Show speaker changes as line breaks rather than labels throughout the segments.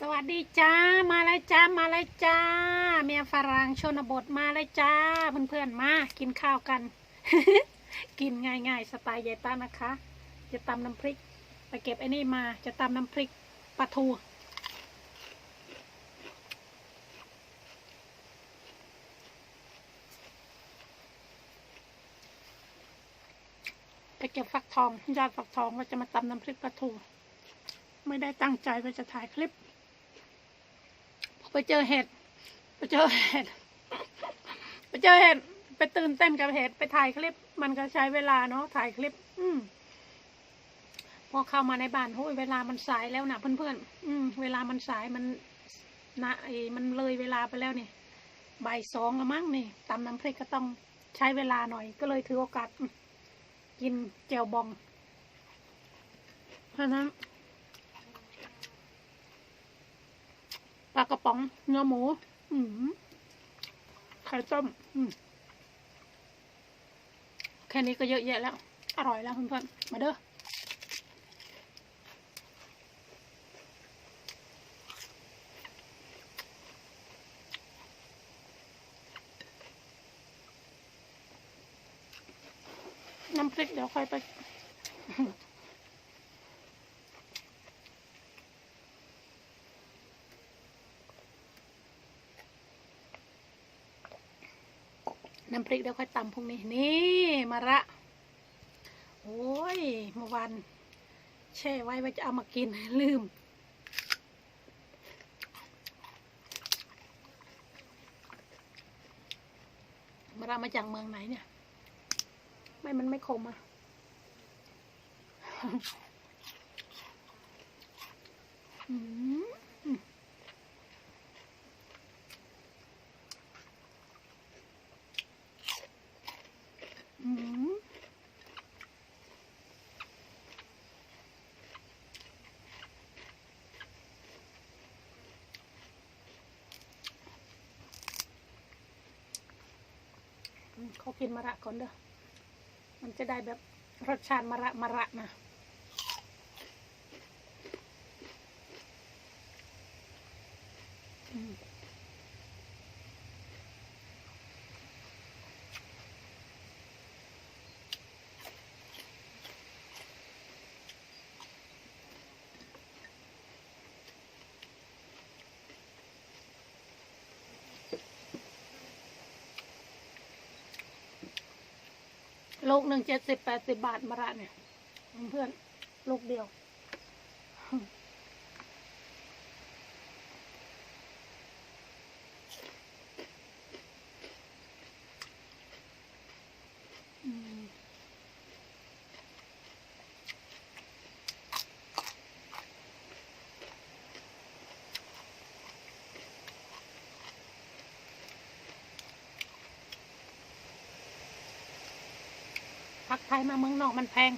สวัสดีจ้า มาเลยจ้า มาเลยจ้า เมียฝรั่งชนบทมาเลยจ้า เพื่อนๆมา กินข้าวกัน กินง่ายๆ สไตล์ยายต้านะคะ จะตำน้ำพริก ไปเก็บไอ้นี่มา จะตำน้ำพริกปลาทูไปเก็บฟักทองยอดฟักทองว่าจะมาตำน้ำพริกปลาทู ไม่ได้ตั้งใจว่าจะถ่ายคลิป ไปเจอเห็ดไปเจอเห็ดไปเจอเห็ดไปตื่นเต้นกับเห็ดไปถ่ายคลิป มันก็ใช้เวลาเนาะถ่ายคลิป อืมพอเข้ามาในบ้านโอ้ยเวลามันสายแล้วนะเพื่อนๆอืมเวลามันสายมันนะไอ้มันเลยเวลาไปแล้วนี่บ่ายสองละมั้งนี่ตำน้ำพริกก็ต้องใช้เวลาหน่อย ก็เลยถือโอกาสกินเจลบองเพราะนั้น ปลากระป๋องเนื้อหมู อืไข่ต้ม อืแค่นี้ก็เยอะแยะแล้ว อร่อยแล้วเพื่อนๆมาเด้อน้ำพริกเดี๋ยวค่อยไป น้ำพริกเดี๋ยวค่อยตำพรุ่งนี้ นี่มาระ โอ้ยเมื่อวานแช่ไว้ว่าจะเอามากินลืม มาระมาจากเมืองไหนเนี่ย ไม่มันไม่คมอะอืมอืมอืม เขากินมะระก่อนเด้อ มันจะได้แบบรสชาติมะระมะระนะ ลูกหนึ่งเจ็ดสิบแปดสิบบาทมะระเนี่ยเพื่อนลูกเดียว ผักไทยมาเมืองนอกมันแพง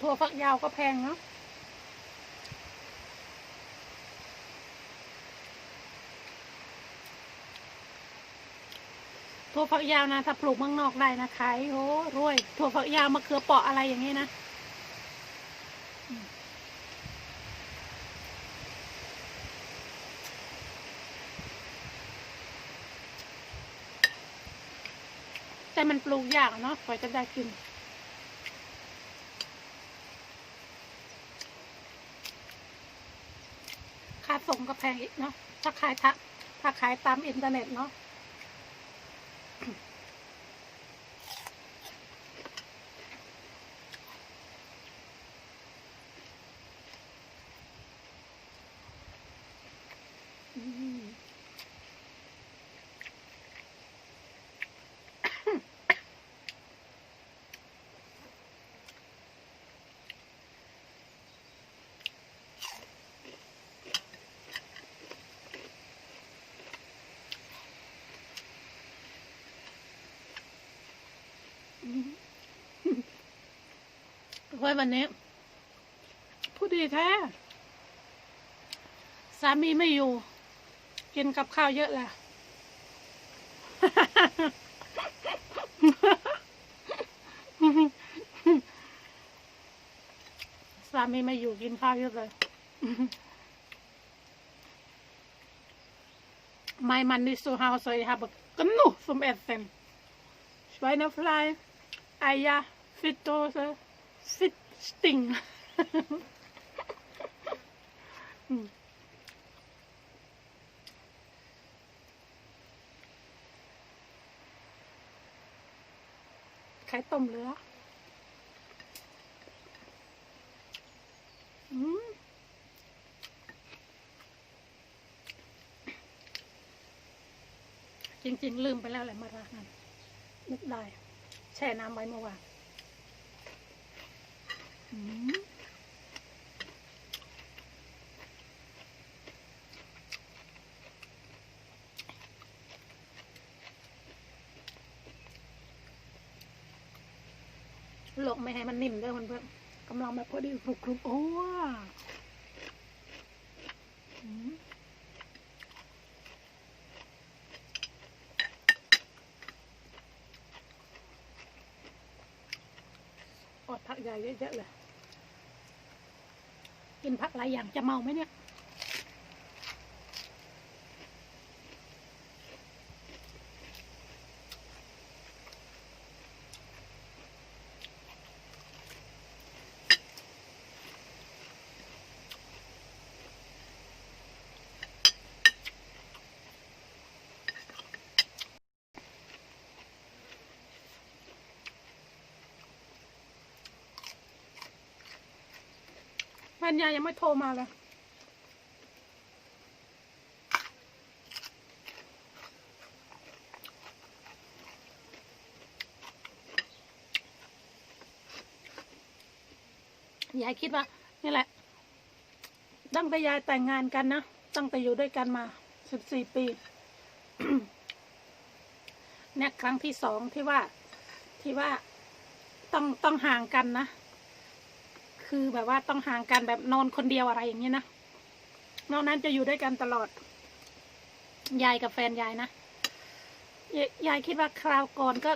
ถั่วฝักยาวก็แพงเนาะถั่วฝักยาวนะถ้าปลูกเมืองนอกได้นะขายโอ้รวย ถั่วฝักยาวมะเขือเปาะอะไรอย่างนี้นะ แต่มันปลูกยากเนาะกว่าจะได้กิน ค่าส่งก็แพงอีกเนาะ ถ้าขายทะถ้าขายตามอินเทอร์เน็ตเนาะอืม เว้ยวันนี้ ผู้ดีแท้ สามีไม่อยู่ กินกับข้าวเยอะแหละสามีไม่อยู่กินข้าวเยอะเลย My man is so house, I have a canoe from Essen. Schweinefly, Eier, Fitdose, Fittdose, Fittsting. อืมไข่ต้มเลืออืมจริง ๆ ลืมไปแล้วแหละมารานั้นนึกได้ แช่น้ำไว้เมื่อวาน ลวกไม่ให้มันนิ่มด้อเพื่อนๆกำลังแบบพอดีครุบๆโอ้ว้าอืมอดผักใหญ่เยอะๆเลย กินผักหลายอย่างจะเมาไหมเนี่ย แฟนยายยังไม่โทรมาเลยยายคิดว่านี่แหละ ตั้งแต่ยายแต่งงานกันนะ ตั้งแต่อยู่ด้วยกันมาสิบสี่ปี เนี่ยครั้งที่สองที่ว่าที่ว่าต้องต้องห่างกันนะ คือแบบว่าต้องห่างกันแบบนอนคนเดียวอะไรอย่างเงี้ยนะนอกนั้นจะอยู่ด้วยกันตลอด ยายกับแฟนยายนะยายยายคิดว่าคราวก่อนก็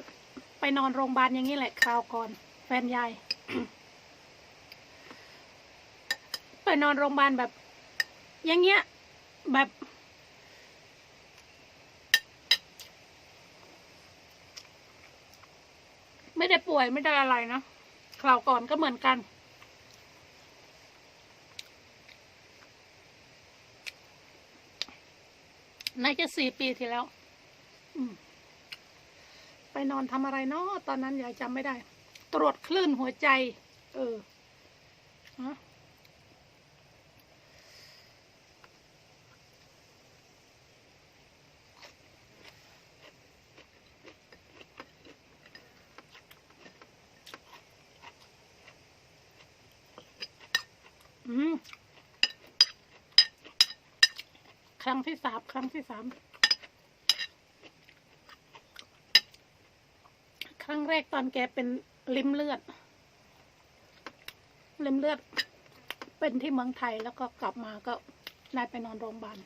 ไปนอนโรงพยาบาลอย่างนี้แหละ คราวก่อน แฟนยายไปนอนโรงพยาบาลแบบ อย่างเงี้ย แบบ ไม่ได้ป่วยไม่ได้อะไรนะคราวก่อนก็เหมือนกัน น่าจะสี่ปีที่แล้ว อืม ไปนอนทำอะไรเนาะตอนนั้นยายจำไม่ได้ ตรวจคลื่นหัวใจ เออฮะอืม ครั้งที่สามครั้งที่สามครั้งแรกตอนแกเป็นลิ้มเลือดลิ้มเลือด เป็นที่เมืองไทยแล้วก็กลับมาก็นายไปนอนโรงพยาบาล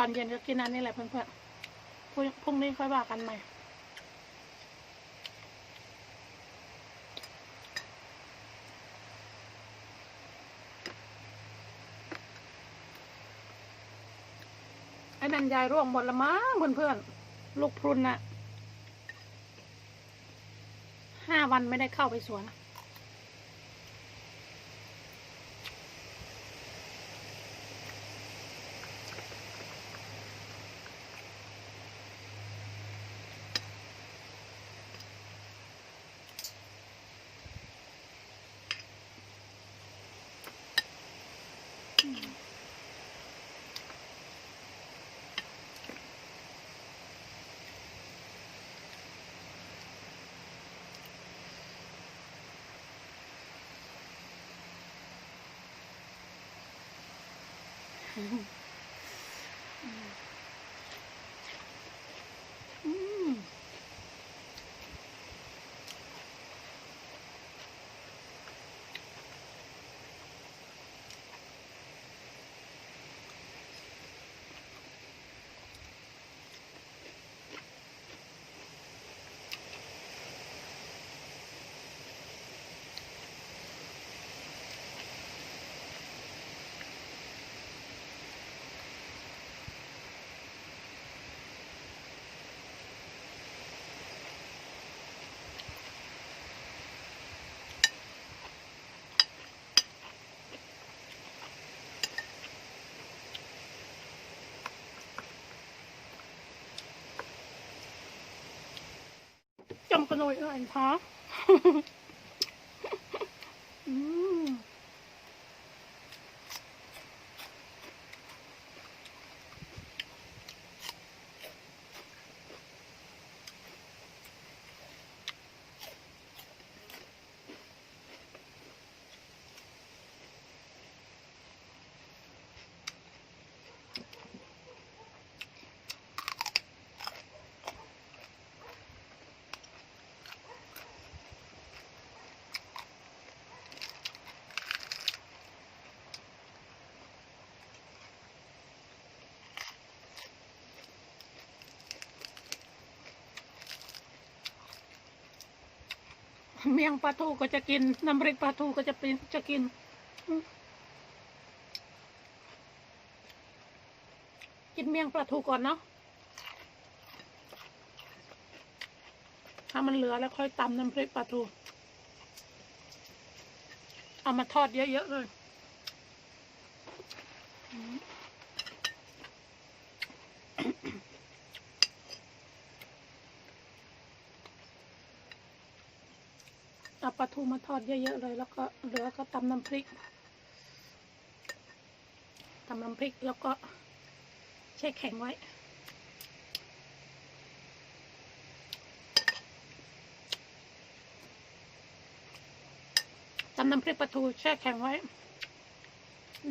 อนเย็นก็กินอันนี้แหละเพื่อนๆพรุ่งพรุ่งนี้ค่อยว่ากันใหม่ไอ้นันยายร่วงหมดละมั้งเพื่อนๆลูกพรุนน่ะหห้าวันไม่ได้เข้าไปสวน อืม จำกันหน่อยเอ่ยคะอืม เมียงปลาทูก็จะกิน น้ำพริกปลาทูก็จะเป็นจะกิน กินเมียงปลาทูก่อนเนาะถ้ามันเหลือแล้วค่อยตำน้ำพริกปลาทู เอามาทอดเยอะๆเลยอืม เอาปลาทูมาทอดเยอะๆเลย แล้วก็เหลือก็ตำน้ำพริกตำน้ำพริกแล้วก็แช่แข็งไว้ตำน้ำพริกปลาทูแช่แข็งไว้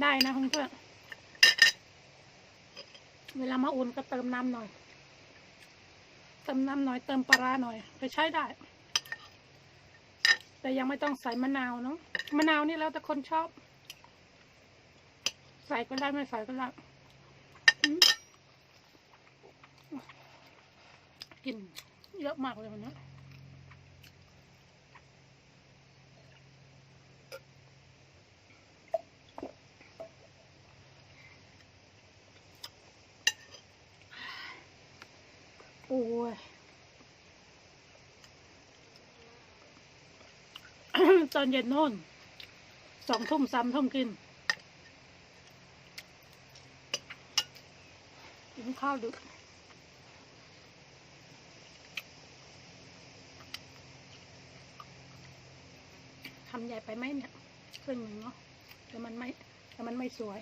ได้นะเพื่อนเวลามาอุ่นก็เติมน้ำหน่อย เติมน้ำหน่อยเติมปลาร้าหน่อย ไปใช้ได้ แต่ยังไม่ต้องใส่มะนาวเนาะมะนาวนี่แล้วแต่คนชอบ ใส่ก็ได้ไม่ใส่ก็ได้อืมกลินเยอะมากเลยวันนี้ โอ้ย ตอนเย็นโน่นสองทุ่มสามทุ่มกินกินข้าวดึกทำใหญ่ไปไหมเนี่ยครึ่งหนึ่งเนาะแต่มันไม่แต่มันไม่สวย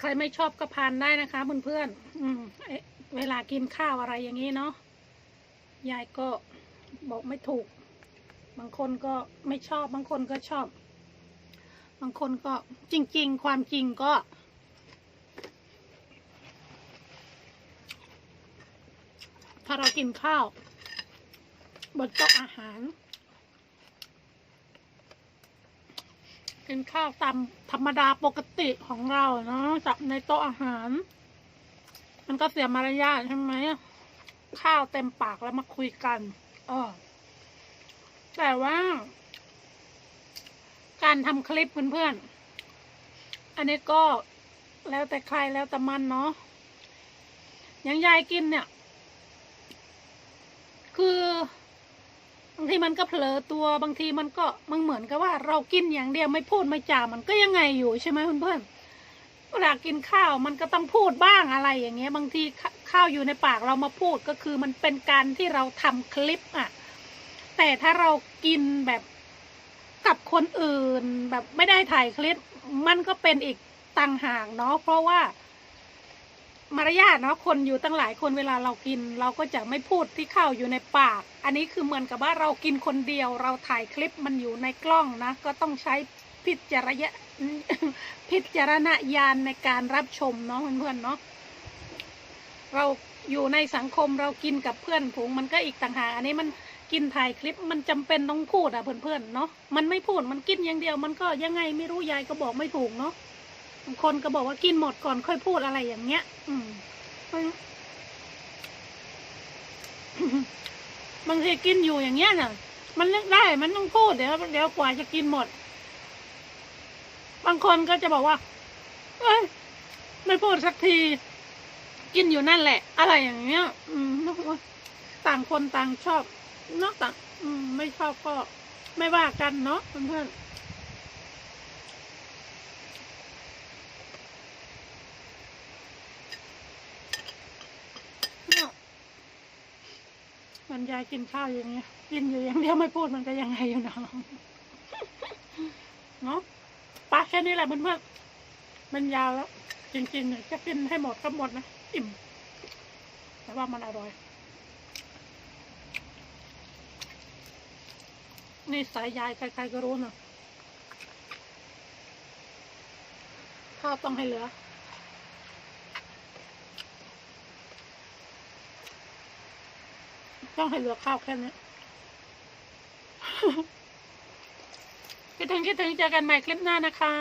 ใครไม่ชอบก็พานได้นะคะเพื่อนๆอืมเอ๊ะเวลากินข้าวอะไรอย่างนี้เนาะยายก็บอกไม่ถูก บางคนก็ไม่ชอบ บางคนก็ชอบ บางคนก็จริง ๆ ความจริงก็ ถ้าเรากินข้าว บนโต๊ะอาหาร กินข้าวตามธรรมดาปกติของเราเนาะจับในโต๊ะอาหาร มันก็เสียมารยาทใช่ไหมข้าวเต็มปากแล้วมาคุยกันเออแต่ว่า การทำคลิปเพื่อนๆอันนี้ก็แล้วแต่ใครแล้วแต่มันเนาะอย่างยายกินเนี่ย คือบางทีมันก็เผลอตัวบางทีมันก็มันเหมือนกับว่า เรากินอย่างเดียวไม่พูดไม่จามันก็ยังไงอยู่ใช่ไหมเพื่อนๆเวลากินข้าวมันก็ต้องพูดบ้างอะไรอย่างเงี้ย บางทีข้าวอยู่ในปากเรามาพูดก็คือมันเป็นการที่เราทำคลิปอะ แต่ถ้าเรากินแบบกับคนอื่นแบบไม่ได้ถ่ายคลิป มันก็เป็นอีกต่างหากเนาะเพราะว่า มารยาทเนาะคนอยู่ตั้งหลายคนเวลาเรากิน เราก็จะไม่พูดที่เข้าอยู่ในปาก อันนี้คือเหมือนกับว่าเรากินคนเดียว เราถ่ายคลิปมันอยู่ในกล้องนะ ก็ต้องใช้พิจารณพิจารณญาณในการรับชมเนาะเพื่อนๆเนาะเราอยู่ในสังคมเรากินกับเพื่อนฝูงมันก็อีกต่างหากอันนี้มันกินถ่ายคลิปมันจำเป็นต้องพูดอะเพื่อนๆเนาะมันไม่พูดมันกินอย่างเดียว มันก็ยังไงไม่รู้ยายก็บอกไม่ถูกเนาะ บางคนก็บอกว่ากินหมดก่อนค่อยพูดอะไรอย่างเงี้ย อืมบางทีกินอยู่อย่างเงี้ยน่ะ มันนึกได้มันต้องพูดเดี๋ยวเดี๋ยวกว่าจะกินหมด บางคนก็จะบอกว่า เอ้ยไม่พูดสักที กินอยู่นั่นแหละ อะไรอย่างเงี้ย อืมต่างคนต่างชอบเนาะต่าง อืม ไม่ชอบก็ไม่ว่ากันเนาะเพื่อนๆ เนี่ยมัน ยายกินข้าวอย่างเงี้ย กินอยู่อย่างเดียวไม่พูดมันก็ยังไงอยู่เนาะเนาะปะแค่นี้แหละเพื่อนมันยาวแล้ว จริงๆเนี่ยจะกินให้หมดก็หมดนะอิ่ม แต่ว่ามันอร่อย นี่สายยายใครๆก็รู้เนาะข้าวต้องให้เหลือ ต้องให้เหลือข้าวแค่นี้คิดถึงคิดถึงเจอกันใหม่คลิปหน้านะคะ